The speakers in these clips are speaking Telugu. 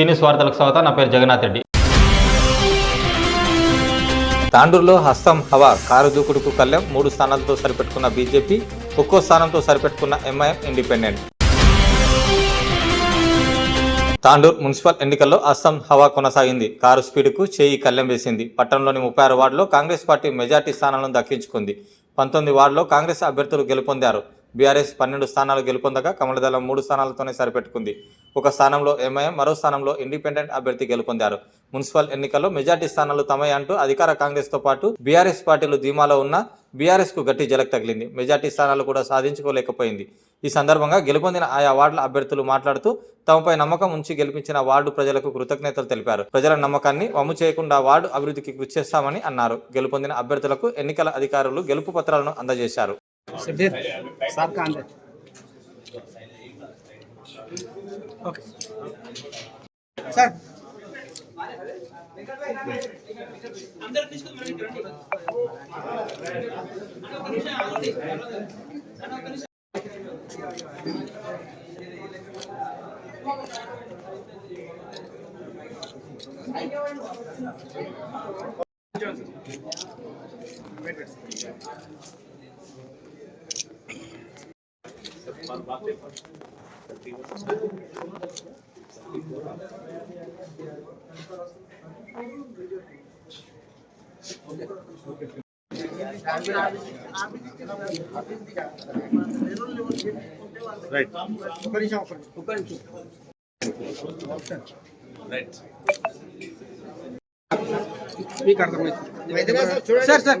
సీనియస్ వార్తలకు స్వాగతం. నా పేరు జగన్నాథ్ రెడ్డి. తాండూరులో హస్తం హవా కారు దూకుడుకు కళ్యాం మూడు స్థానాలతో సరిపెట్టుకున్న బీజేపీ ఒక్కో స్థానంతో సరిపెట్టుకున్న ఎంఐఎం ఇండిపెండెంట్. తాండూర్ మున్సిపల్ ఎన్నికల్లో అస్సాం హవా కొనసాగింది. కారు స్పీడ్కు చేయి కళ్ళెం వేసింది. పట్టణంలోని ముప్పై ఆరు వార్డులో కాంగ్రెస్ పార్టీ మెజార్టీ స్థానాలను దక్కించుకుంది. పంతొమ్మిది వార్డులో కాంగ్రెస్ అభ్యర్థులు గెలుపొందారు. బీఆర్ఎస్ పన్నెండు స్థానాలు గెలుపొందగా కమలదళం మూడు స్థానాలతోనే సరిపెట్టుకుంది. ఒక స్థానంలో ఎంఐఎం మరో స్థానంలో ఇండిపెండెంట్ అభ్యర్థి గెలుపొందారు. మున్సిపల్ ఎన్నికల్లో మెజార్టీ స్థానాలు తమయే అంటూ అధికార కాంగ్రెస్తో పాటు బీఆర్ఎస్ పార్టీలు ధీమాలో ఉన్న బీఆర్ఎస్కు గట్టి జలక్ తగిలింది. మెజార్టీ స్థానాలు కూడా సాధించుకోలేకపోయింది. ఈ సందర్భంగా గెలుపొందిన ఆయా వార్డుల అభ్యర్థులు మాట్లాడుతూ తమపై నమ్మకం ఉంచి గెలిపించిన వార్డు ప్రజలకు కృతజ్ఞతలు తెలిపారు. ప్రజల నమ్మకాన్ని వమ్ము చేయకుండా వార్డు అభివృద్ధికి కృషి చేస్తామని అన్నారు. గెలుపొందిన అభ్యర్థులకు ఎన్నికల అధికారులు గెలుపు పత్రాలను అందజేశారు. शब्बीर साहब का अंदर ओके सर अंदर किसको मैंने రైట్ ఒక నిమిషం ఒక నిమిషం రైట్ మీకు అర్థమైంది సార్ సార్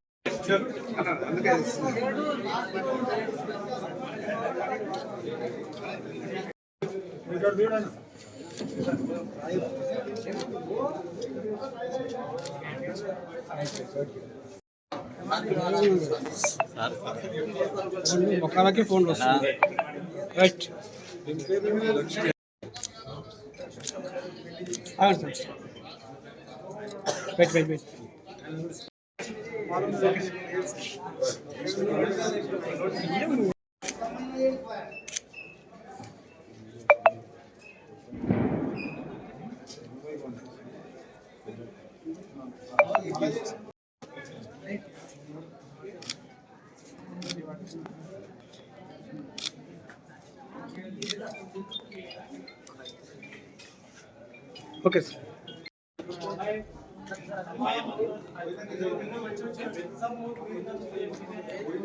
ఇచ్చారు అందుకే చూడండి ఒకళ్ళకి ఫోన్ వస్తుంది right wait wait wait okay sir.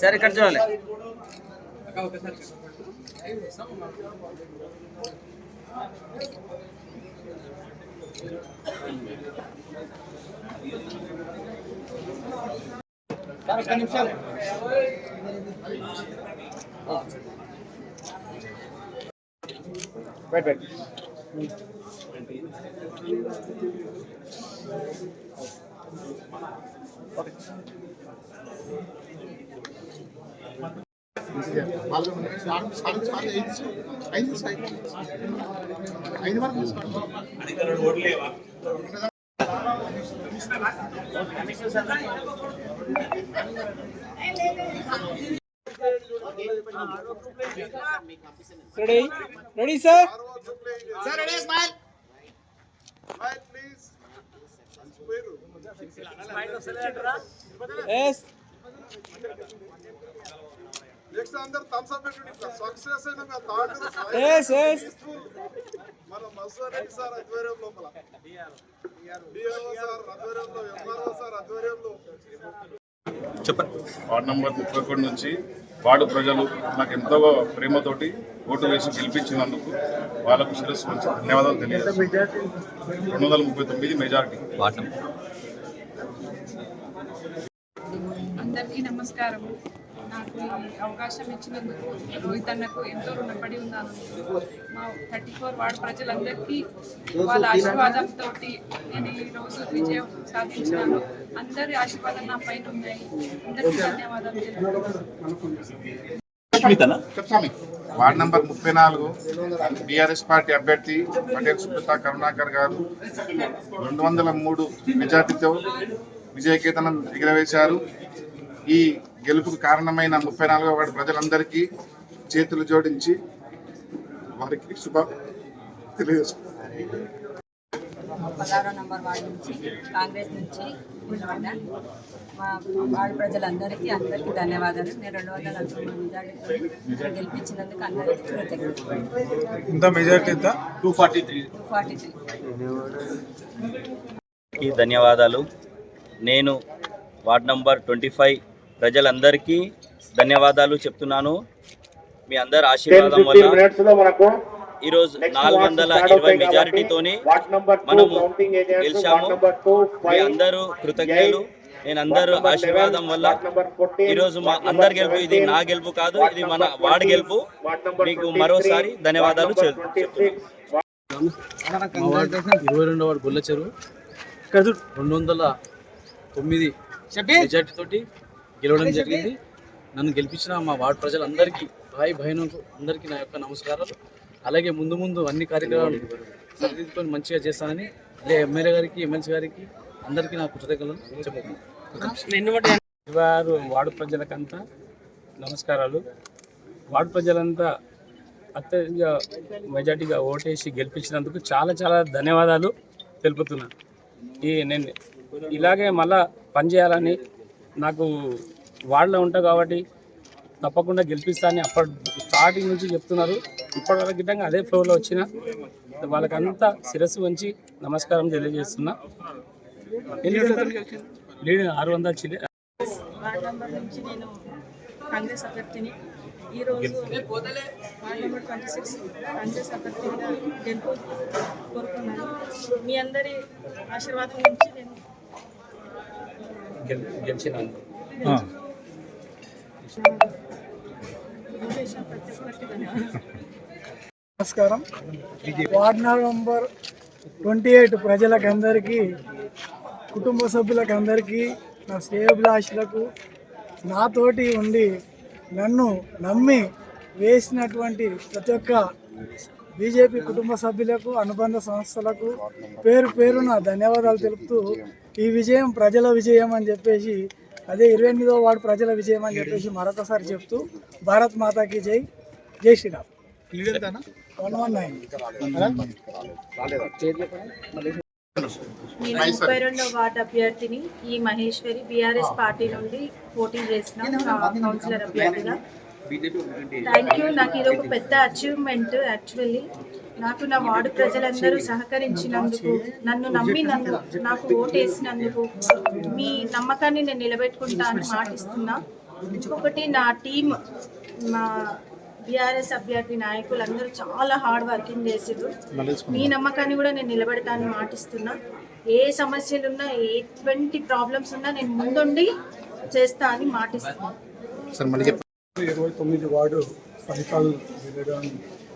సరే ఇక్కడ చూడాలి వెయిట్ వెయిట్ ఐదు వరకు ready ready sir sir ready smile smile please మంచి పేరు నెక్స్ట్ అందరు థమ్స్ అప్ పెట్టి ఇట్లా సక్సెస్ అయిన మేము థాట్ Yes, yes. మన మస్తు రెడ్డి సార్ ఆధ్వర్యం లోపల. డిఓ సార్ ఆధ్వర్యంలో ఎంఆర్ఓ సార్ ఆధ్వర్యంలో. వార్డు నంబర్ ముప్పై ఒకటి నుంచి వార్డు ప్రజలు నాకు ఎంతో ప్రేమతోటి ఓటు వేసి గెలిపించినందుకు వాళ్ళకు శిరస్సు నుంచి ధన్యవాదాలు తెలియజేస్తున్నాను. రెండు వందల ముప్పై తొమ్మిది మెజారిటీ. అందరికీ నమస్కారం నాకు ఈ అవకాశం ఇచ్చినందుకు రోహిత్ అన్నకు ఎంతో రుణపడి ఉన్నాను. మా థర్టీ ఫోర్ వార్డు ప్రజలందరికీ వాళ్ళ ఆశీర్వాదంతో నేను ఈ రోజు విజయం సాధించినాను. అందరి ఆశీర్వాదం నా పైన ఉన్నాయి. అందరికీ ధన్యవాదాలు. వార్డు నంబర్ ముప్పై నాలుగు. బీఆర్ఎస్ పార్టీ అభ్యర్థి పటేల్ సుబ్రత కరుణాకర్ గారు రెండు వందల మూడు మెజార్టీతో విజయకేతనం ఎగురవేశారు. ఈ గెలుపుకు కారణమైన ముప్పై నాలుగో వార్డు ప్రజలందరికీ చేతులు జోడించి వారికి శుభ తెలియజేస్తున్నారు పదహారో నంబర్ వార్డు నుంచి కాంగ్రెస్ నుంచి నిలబడ్డా మా వార్డు ప్రజలందరికీ అందరికీ ధన్యవాదాలు. నేను రెండు వందల నలభై మూడు మెజార్టీతో గెలిపించినందుకు అందరికీ కృతజ్ఞతలు. ఇంత మెజార్టీ ఎంత? Two forty three. కి ధన్యవాదాలు. నేను వార్డ్ నంబర్ ట్వంటీ ఫైవ్ ప్రజలందరికీ ధన్యవాదాలు చెప్తున్నాను. మీ అందరి ఆశీర్వాదం వల్ల ఈరోజు నాలుగు వందల ఇరవై మెజారిటీతోని మనము గెలిచాము. మీ అందరూ కృతజ్ఞులు. నేను అందరూ ఆశీర్వాదం వల్ల ఈరోజు మా అందరి గెలుపు ఇది నా గెలుపు కాదు ఇది మన వార్డు గెలుపు. మీకు మరోసారి ధన్యవాదాలు ఇరవై రెండవ వార్డు గొల్ల చెరువు రెండు వందల తొమ్మిది మెజార్టీ తోటి గెలవడం జరిగింది. నన్ను గెలిపించిన మా వార్డు ప్రజలందరికీ భాయి బహిణకు అందరికీ నా యొక్క నమస్కారాలు. అలాగే ముందు ముందు అన్ని కార్యక్రమాలు సరిదిద్దుకొని మంచిగా చేస్తానని అదే ఎమ్మెల్యే గారికి ఎమ్మెల్సీ గారికి అందరికీ నా కృతజ్ఞతలు చెప్పుకుంటున్నాను. ఇరవై ఆరు వార్డు ప్రజలకంతా నమస్కారాలు. వార్డు ప్రజలంతా అత్యధిక మెజార్టీగా ఓటేసి గెలిపించినందుకు చాలా చాలా ధన్యవాదాలు తెలుపుతున్నాను. ఈ నేను ఇలాగే మళ్ళా పనిచేయాలని నాకు వార్డులో ఉంటా కాబట్టి తప్పకుండా గెలిపిస్తానని అప్పటి స్టార్టింగ్ నుంచి చెప్తున్నారు. ఇప్పటి వరకు గిట్టంగా అదే ఫ్లోర్లో వచ్చిన వాళ్ళకంతా శిరస్సు వంచి నమస్కారం తెలియజేస్తున్నా. లీడ్ ఆరు వందల చిల్లె కాంగ్రెస్ అభ్యర్థిని. ఈరోజు ward number twenty six Congress అభ్యర్థిగా గెలుపు కోరుకున్నాను. మీ అందరి ఆశీర్వాదం నుంచి గెలిచినాను నమస్కారం. వార్డ్ నంబర్ ట్వంటీ ఎయిట్ ప్రజలకు అందరికీ కుటుంబ సభ్యులకు అందరికీ నా శ్రేయభిలాషులకు నాతోటి ఉండి నన్ను నమ్మి వేసినటువంటి ప్రతి ఒక్క బీజేపీ కుటుంబ సభ్యులకు అనుబంధ సంస్థలకు పేరు పేరున ధన్యవాదాలు తెలుపుతూ ఈ విజయం ప్రజల విజయం అని చెప్పేసి అదే ఇరవై ఎనిమిదో వార్డు ప్రజల విజయం అని చెప్పేసి మరొకసారి చెప్తూ భారత్ మాతాకి జై జై శ్రీరామ్. One one nine. నేను ముప్పై రెండో వార్డ్ అభ్యర్థిని ఈ మహేశ్వరి బీఆర్ఎస్ పార్టీ నుండి పోటీ చేసిన కౌన్సిలర్ అభ్యర్థిగా. థ్యాంక్ యూ నాకు ఇది ఒక పెద్ద అచీవ్మెంట్ యాక్చువల్లీ నాకు నా వార్డు ప్రజలందరూ సహకరించినందుకు నన్ను నమ్మి నన్ను నాకు ఓటేసినందుకు మీ నమ్మకాన్ని నేను నిలబెట్టుకుంటా అని మాటిస్తున్నా. ఇంకొకటి నా టీం మా బీఆర్ఎస్ అభ్యర్థి నాయకులు అందరూ చాలా హార్డ్ వర్కింగ్ చేసారు మీ నమ్మకాన్ని కూడా నేను నిలబెడతానని మాటిస్తున్నా. ఏ సమస్యలు ఉన్నా ఎటువంటి ప్రాబ్లమ్స్ ఉన్నా నేను ముందుండి చేస్తా అని మాటిస్తున్నా. ఇరవై తొమ్మిది వార్డు ఫలితాలు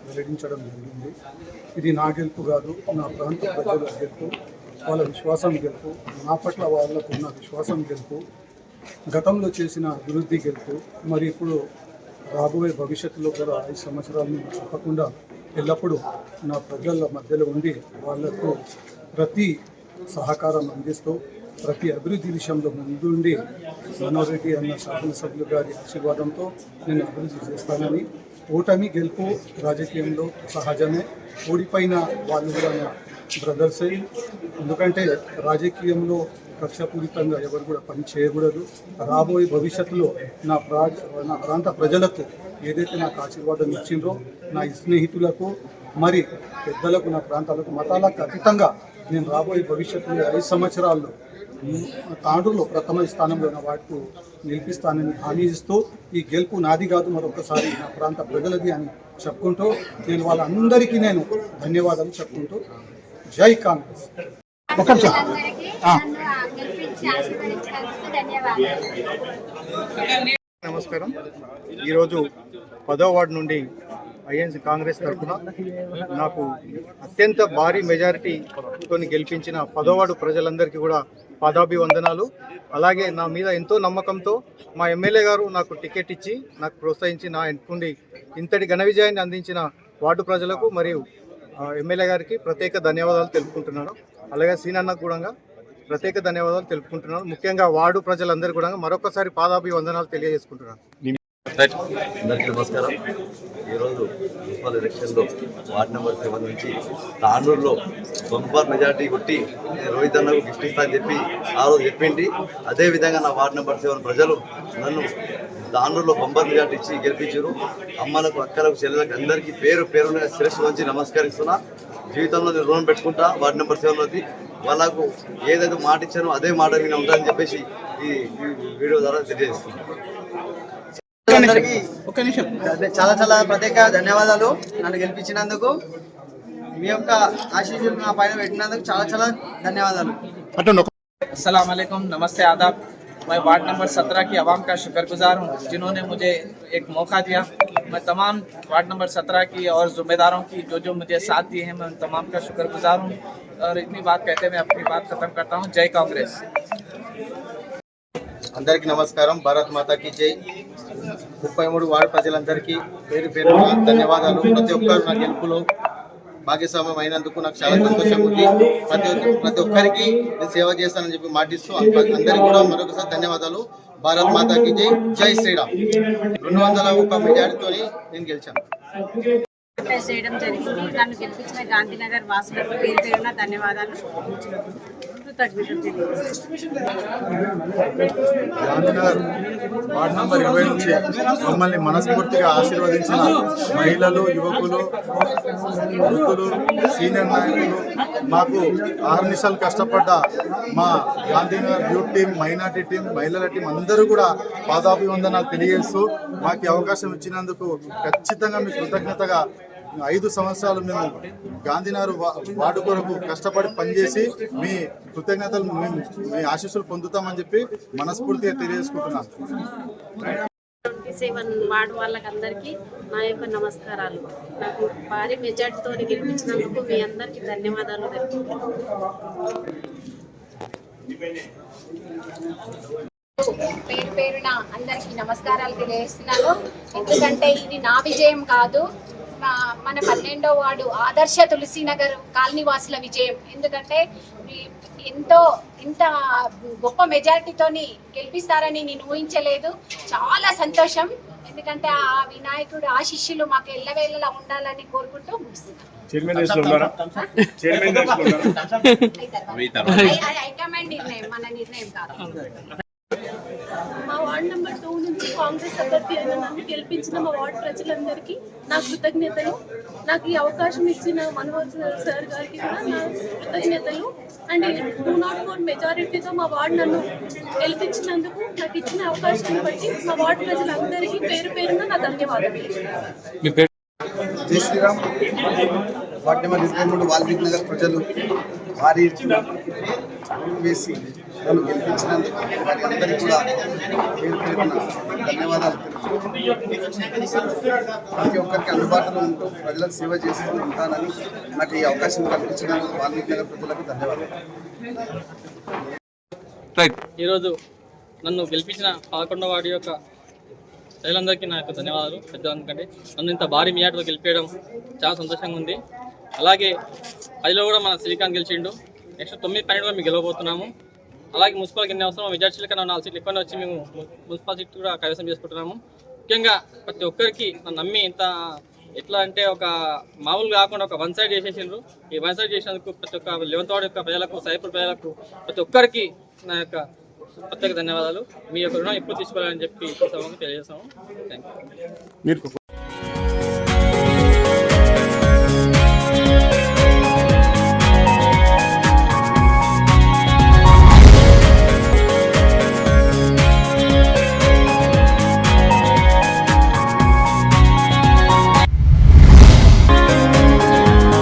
వెల్లడించడం జరిగింది. ఇది నా గెలుపు కాదు నా ప్రాంత ప్రజల గెలుపు వాళ్ళ విశ్వాసం గెలుపు నా పట్ల వాళ్ళకు ఉన్న విశ్వాసం గెలుపు గతంలో చేసిన అభివృద్ధి గెలుపు మరి ఇప్పుడు రాబోయే భవిష్యత్తులో కూడా ఐదు సంవత్సరాలను తప్పకుండా ఎల్లప్పుడూ నా ప్రజల మధ్యలో ఉండి వాళ్ళకు ప్రతి సహకారం అందిస్తూ ప్రతి అభివృద్ధి విషయంలో ముందుండి మనోరెడ్డి అన్న శాసనసభ్యులు గారి ఆశీర్వాదంతో నేను అభివృద్ధి చేస్తానని ఓటమి గెలుపు రాజకీయంలో సహజమే. ఓడిపోయిన వాళ్ళు కూడా బ్రదర్సే. ఎందుకంటే రాజకీయంలో కక్షపూరితంగా ఎవరు కూడా పని చేయకూడదు. రాబోయే భవిష్యత్తులో నా ప్రా నా ప్రాంత ప్రజలకు ఏదైతే నాకు ఆశీర్వాదం ఇచ్చిందో నా స్నేహితులకు మరి పెద్దలకు నా ప్రాంతాలకు మతాలకు అతీతంగా నేను రాబోయే భవిష్యత్తులో ఐదు సంవత్సరాల్లో తాండూరులో ప్రథమ స్థానంలో ఉన్న వాటికి నిలిపిస్తానని హామీ ఇస్తూ ఈ గెలుపు నాది కాదు మరొకసారి నా ప్రాంత ప్రజలది అని చెప్పుకుంటూ నేను వాళ్ళందరికీ నేను ధన్యవాదాలు చెప్పుకుంటూ జై కాంగ్రెస్. ధన్యవాదాలు నమస్కారం. ఈరోజు పదో వార్డు నుండి ఐఎన్సీ కాంగ్రెస్ తరఫున నాకు అత్యంత భారీ మెజారిటీతో గెలిపించిన పదో వార్డు ప్రజలందరికీ కూడా పాదాభివందనాలు. అలాగే నా మీద ఎంతో నమ్మకంతో మా ఎమ్మెల్యే గారు నాకు టికెట్ ఇచ్చి నాకు ప్రోత్సహించి నా ఎన్నుకుండి ఇంతటి ఘన విజయాన్ని అందించిన వార్డు ప్రజలకు మరియు ఎమ్మెల్యే గారికి ప్రత్యేక ధన్యవాదాలు తెలుపుకుంటున్నాను. అలాగే సీనన్నకు కూడా ప్రత్యేక ధన్యవాదాలు తెలుపుకుంటున్నాను. ముఖ్యంగా వార్డు ప్రజలందరూ కూడా మరొకసారి పాదాభివందనాలు తెలియజేసుకుంటున్నాను. అందరికీ నమస్కారం. ఈరోజు మున్సిపల్ ఎలక్షన్లో వార్డ్ నెంబర్ సెవెన్ నుంచి తాండూరులో సొంపర్ మెజార్టీ కొట్టి రోహిత్ అన్నకు గిఫ్ట్ ఇస్తా అని చెప్పి ఆ రోజు చెప్పింది. అదేవిధంగా నా వార్డ్ నెంబర్ సెవెన్ ప్రజలు నన్ను తాండూరులో బొంబర్ మెజార్టీ ఇచ్చి గెలిపించారు. అమ్మలకు అక్కలకు చెల్లెలకు అందరికీ పేరు పేరున శిరస్సు వంచి నమస్కరిస్తున్నా. జీవితంలో నేను రుణం పెట్టుకుంటా వార్డ్ నెంబర్ సెవెన్లోది వాళ్ళకు ఏదైతే మాట ఇచ్చానో అదే మాట మీద ఉంటానని చెప్పేసి ఈ వీడియో ద్వారా తెలియజేస్తున్నాను. చాలా చాలా ప్రత్యేక ధన్యవాదాలు నన్ను గెలిపించినందుకు మీ యొక్క ఆశీస్సులు నా పైన పెట్టినందుకు చాలా చాలా ధన్యవాదాలు अस्सलाम वालेकुम नमस्ते आदाब मैं वार्ड नंबर 17 की आवाम का शुक्रगुजार हूँ जिन्होंने मुझे एक मौका दिया मैं तमाम वार्ड नंबर 17 की और जिम्मेदारों की जो जो मुझे साथ दिए हैं मैं उन तमाम का शुक्रगुजार हूँ और इतनी बात कहते हुए मैं अपनी बात खत्म करता हूँ जय कांग्रेस అందరికీ నమస్కారం భారత్ మాతాకి జై ముప్పై మూడు వార్డు ప్రజలందరికీ పేరు పేరు ధన్యవాదాలు. ప్రతి ఒక్కరు నా గెలుపులో భాగస్వామ్యం అయినందుకు నాకు చాలా సంతోషం ఉంది. ప్రతి ప్రతి ఒక్కరికి నేను సేవ చేస్తానని చెప్పి మాటిస్తూ అందరికీ కూడా మరొకసారి ధన్యవాదాలు. భారత్ మాతాకి జై జై శ్రీరామ్. రెండు వందల ఒక్క మెజార్టీతో నేను గెలిచాను. చేయడం జరిగింది. నన్ను గెలిపించిన గాంధీనగర్ వాసులకు పేరు పేరున ధన్యవాదాలు. గాంధీనగర్ వార్డ్ నంబర్ ఇరవై నుంచి మమ్మల్ని మనస్ఫూర్తిగా ఆశీర్వదించిన మహిళలు యువకులు వృద్ధులు సీనియర్ నాయకులు మాకు ఆర్నిషాలు కష్టపడ్డ మా Gandhinagar youth team minority team మహిళల టీం అందరూ కూడా పాదాభివందనాలు తెలియజేస్తూ మాకు అవకాశం ఇచ్చినందుకు ఖచ్చితంగా మీ కృతజ్ఞతగా ఐదు సంవత్సరాలు మేము గాంధీనగర్ వార్డు కొరకు కష్టపడి పనిచేసి మీ కృతజ్ఞతలు మేము మీ ఆశీస్సులు పొందుతామని చెప్పి మనస్ఫూర్తిగా తెలియజేసుకుంటున్నాను ట్వంటీ సెవెన్ వార్డు వాళ్ళకందరికీ నా యొక్క నమస్కారాలు. నాకు భారీ మెజార్టీతో గెలిపించినందుకు మీ అందరికీ ధన్యవాదాలు తెలుపుతున్నాను పేరు పేరున అందరికీ నమస్కారాలు తెలియజేస్తున్నాను. ఎందుకంటే ఇది నా విజయం కాదు. మన పన్నెండో వార్డు ఆదర్శ తులసీనగర్ కాలనీ వాసుల విజయం. ఎందుకంటే ఎంతో ఇంత గొప్ప మెజారిటీతోని గెలిపిస్తారని నేను ఊహించలేదు. చాలా సంతోషం. ఎందుకంటే ఆ వినాయకుడు ఆశిష్యులు మాకు ఎల్లవేళలా ఉండాలని కోరుకుంటూ హైకమాండ్ నిర్ణయం మన నిర్ణయం కాదు. మా వార్డ్ నెంబర్ టూ నుంచి కాంగ్రెస్ అభ్యర్థి అయిన నన్ను గెలిపించిన మా వార్డ్ ప్రజలందరికీ నా కృతజ్ఞతలు. నాకు ఈ అవకాశం ఇచ్చిన మనోజ్ సార్ గారికి కూడా నా కృతజ్ఞతలు. అండ్ టూ నాట్ ఫోర్ మెజారిటీతో మా వార్డ్ నన్ను గెలిపించినందుకు నాకు ఇచ్చిన అవకాశాన్ని బట్టి మా వార్డ్ ప్రజలందరికీ పేరు పేరున నా ధన్యవాదాలు. జై శ్రీరామ్. వార్డు నెంబర్ ఇరవై మూడు వాల్మీకి నగర్ ప్రజలు వారి వేసి నన్ను గెలిపించినందుకు వారి అందరికీ కూడా పేరు పేరున ధన్యవాదాలు. ప్రతి ఒక్కరికి అందుబాటులో ఉంటూ ప్రజలకు సేవ చేస్తూ ఉంటానని నాకు ఈ అవకాశం కల్పించినందుకు వాల్మీకి నగర్ ప్రజలకు ధన్యవాదాలు. ఈరోజు నన్ను గెలిపించిన పదకొండవ వార్డు యొక్క ప్రజలందరికీ నా యొక్క ధన్యవాదాలు. పెద్దలందరికంటే నన్ను ఇంత భారీ మియాటితో గెలిపేయడం చాలా సంతోషంగా ఉంది. అలాగే పదిలో కూడా మన శ్రీకాంత్ గెలిచిండు. నెక్స్ట్ తొమ్మిది పన్నెండు మేము గెలవబోతున్నాము. అలాగే మున్సిపల్కి ఎన్ని అవసరం విద్యార్థులకి కన్నా నాలుగు సీట్లు ఎక్కువనే వచ్చి మేము మున్సిపల్ సీట్ కూడా కైవసం చేసుకుంటున్నాము. ముఖ్యంగా ప్రతి ఒక్కరికి నన్ను నమ్మి ఇంత ఎట్లా అంటే ఒక మామూలు కాకుండా ఒక వన్ సైడ్ చేసేసిండ్రు. ఈ వన్ సైడ్ చేసినందుకు ప్రతి ఒక్క లెవెన్త్ వార్డు యొక్క ప్రజలకు సైపూర్ ప్రజలకు ప్రతి ఒక్కరికి నా యొక్క ప్రత్యేక ధన్యవాదాలు. మీ యొక్క రుణం ఎప్పుడు తీసుకోవాలని చెప్పి తెలియజేస్తాము థ్యాంక్ యూ